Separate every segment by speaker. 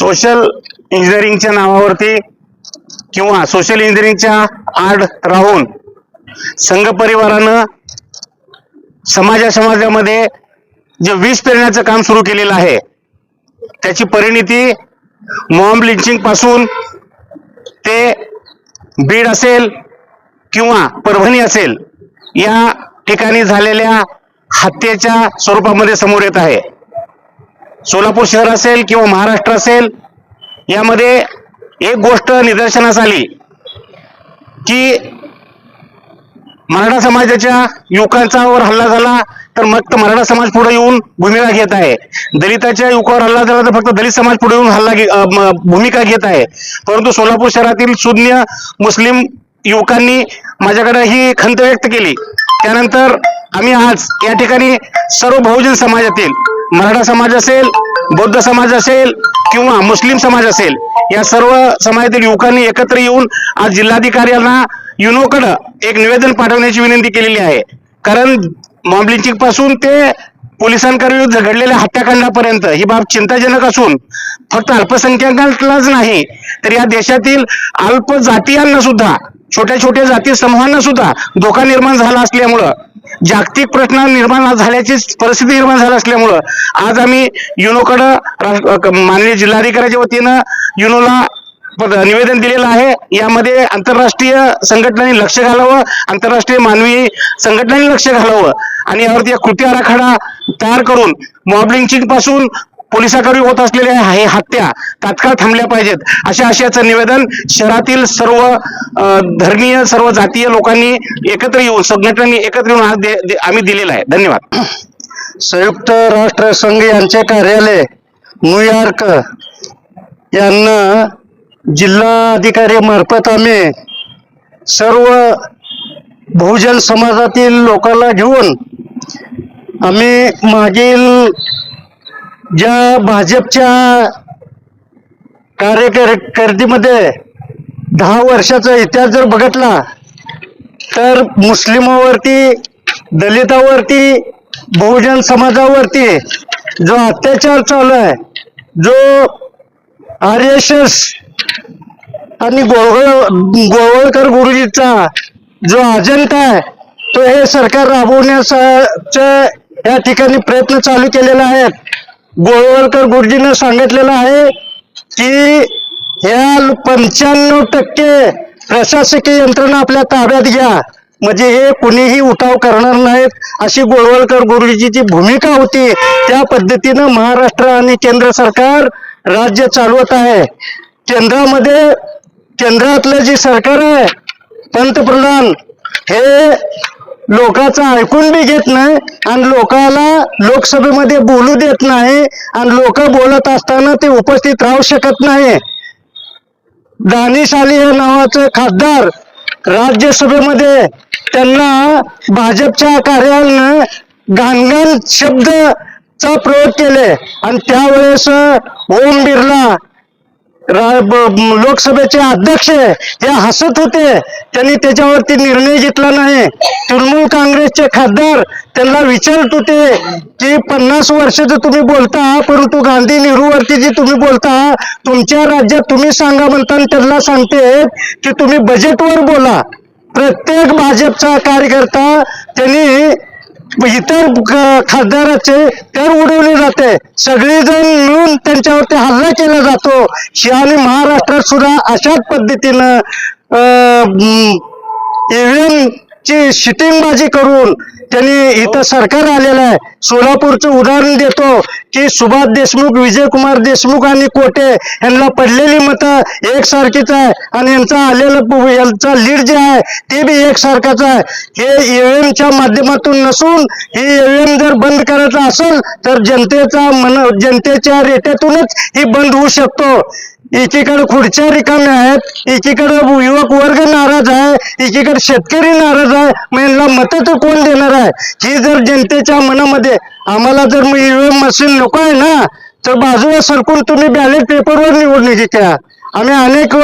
Speaker 1: Social इंजिनिअरिंगच्या नावावरती किंवा सोशल इंजिनिअरिंगच्या आड राहून संघ परिवारानं समाजा समाजामध्ये जे वीज पेरण्याचं काम सुरू केलेलं आहे त्याची परिणिती मॉम लिंचिंगपासून ते बीड असेल किंवा परभणी असेल या ठिकाणी झालेल्या हत्येच्या स्वरूपामध्ये समोर येत आहे. सोलापूर शहर असेल किंवा महाराष्ट्र असेल यामध्ये एक गोष्ट निदर्शनास आली की मराठा समाजाच्या युवकांच्यावर हल्ला झाला तर मग तर मराठा समाज पुढे येऊन भूमिका घेत आहे. दलिताच्या युवकावर हल्ला झाला तर फक्त दलित समाज पुढे येऊन हल्ला घे- भूमिका घेत आहे. परंतु सोलापूर शहरातील शून्य मुस्लिम युवकांनी माझ्याकडे ही खंत व्यक्त केली. त्यानंतर आम्ही आज या ठिकाणी सर्व बहुजन समाजातील मराठा समाज असेल बौद्ध समाज असेल किंवा मुस्लिम समाज असेल या सर्व समाजातील युवकांनी एकत्र येऊन आज जिल्हाधिकाऱ्यांना युनोकडं एक निवेदन पाठवण्याची विनंती केलेली आहे. कारण मॉबलिंचिंगपासून ते पोलिसांविरुद्ध घडलेल्या हत्याकांडापर्यंत ही बाब चिंताजनक असून फक्त अल्पसंख्याकांनाच नाही तर या देशातील अल्प जातीयांना सुद्धा छोट्या छोट्या जाती समूहांना सुद्धा धोका निर्माण झाला असल्यामुळं जागतिक प्रश्न निर्माण झाल्याची परिस्थिती निर्माण झाली असल्यामुळं आज आम्ही युनोकडं माननीय जिल्हाधिकाऱ्याच्या वतीनं युनोला पद- निवेदन दिलेलं आहे. यामध्ये आंतरराष्ट्रीय संघटनांनी लक्ष घालावं आंतरराष्ट्रीय मानवी संघटनांनी लक्ष घालावं आणि यावरती कृती आराखडा तयार करून मॉबलिंगपासून पोलिसाकडे होत असलेल्या हे हत्या तात्काळ थांबल्या पाहिजेत. अशा आशयाचं निवेदन शहरातील सर्व धर्मीय सर्व जातीय लोकांनी एकत्र येऊन संघटनांनी एकत्र येऊन आज दे- आम्ही दिलेला आहे. धन्यवाद.
Speaker 2: संयुक्त राष्ट्र संघ यांचे कार्यालय न्यूयॉर्क यांना जिल्हा अधिकारी मार्फत आम्ही सर्व बहुजन समाजातील लोकांना घेऊन आम्ही मागील ज्या भाजपच्या कार्यकर्तीमध्ये दहा वर्षाचा इतिहास जर बघितला तर मुस्लिमावरती दलितावरती बहुजन समाजावरती जो अत्याचार चालू आहे जो आर एस एस आणि गोळवळ गोवळकर गुरुजीचा जो अजंत आहे तो हे सरकार राबवण्याचा या ठिकाणी प्रयत्न चालू केलेला आहे गोळवलकर गुरुजीनं सांगितलेलं आहे की ह्या पंच्याण्णव टक्के प्रशासकीय यंत्रणा आपल्या ताब्यात घ्या. म्हणजे हे कुणीही उठाव करणार नाहीत. अशी गोळवलकर गुरुजीची भूमिका होती त्या पद्धतीनं महाराष्ट्र आणि केंद्र सरकार राज्य चालवत आहे. केंद्रामध्ये केंद्रातलं जे सरकार आहे पंतप्रधान हे लोकांचं ऐकून बी घेत नाही आणि लोकाला लोकसभेमध्ये बोलू देत नाही आणि लोक बोलत असताना ते उपस्थित राहू शकत नाही. दानिश अली या नावाचे खासदार राज्यसभेमध्ये त्यांना भाजपच्या कार्यालयानं घाणघाण शब्दचा प्रयोग केले आणि त्यावेळेस ओम बिर्ला लोकसभेचे अध्यक्ष हे हसत होते. त्यांनी त्याच्यावरती निर्णय घेतला नाही. तृणमूल काँग्रेसचे खासदार त्यांना विचारत होते की पन्नास वर्षाचं तुम्ही बोलता परंतु गांधी नेहरूवरती जी तुम्ही बोलता तुमच्या राज्यात तुम्ही सांगा म्हणता त्यांना सांगते की तुम्ही बजेटवर बोला. प्रत्येक भाजपचा कार्यकर्ता त्यांनी इतर खासदाराचे तर उडवले जाते. सगळेजण मिळून त्यांच्यावरती हल्ला केला जातो. आणि महाराष्ट्रात सुद्धा अशाच पद्धतीनं ईव्हीएम ची शिटिंगबाजी करून त्यांनी इथं सरकार आलेलं आहे. सोलापूरचं उदाहरण देतो की सुभाष देशमुख विजयकुमार देशमुख आणि कोटे यांना पडलेली मतं एकसारखीच आहे आणि यांचा आलेलं यांचा लीड जे आहे ते बी एकसारखाच आहे. हे ईव्हीएमच्या माध्यमातून नसून हे ईव्हीएम जर बंद करायचं असेल तर जनतेचा मन जनतेच्या रेट्यातूनच ही बंद होऊ शकतो. एकीकडे खुर्च्या रिकाम्या आहेत एकीकडे युवक वर्ग नाराज आहे एकीकडे शेतकरी नाराज आहे. मग यांना मत तर कोण देणार आहे? ही जर जनतेच्या मनामध्ये आम्हाला जर ईव्हीएम मशीन नको आहे ना तर बाजूला सरकून तुम्ही बॅलेट पेपरवर निवडणुकी घ्या आम्ही अनेक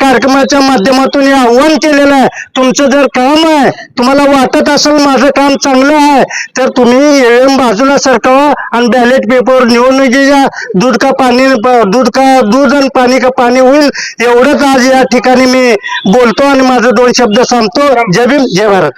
Speaker 2: कार्यक्रमाच्या माध्यमातून हे आव्हान केलेलं आहे. तुमचं जर काम आहे तुम्हाला वाटत असेल माझं काम चांगलं आहे तर तुम्ही एम बाजूला सरकावा आणि बॅलेट पेपर निवडणुकीच्या दूध का पाणी दूध का दूध आणि पाणी का पाणी होईल एवढंच आज या ठिकाणी मी बोलतो आणि माझं दोन शब्द सांगतो. जय भीम जय भारत.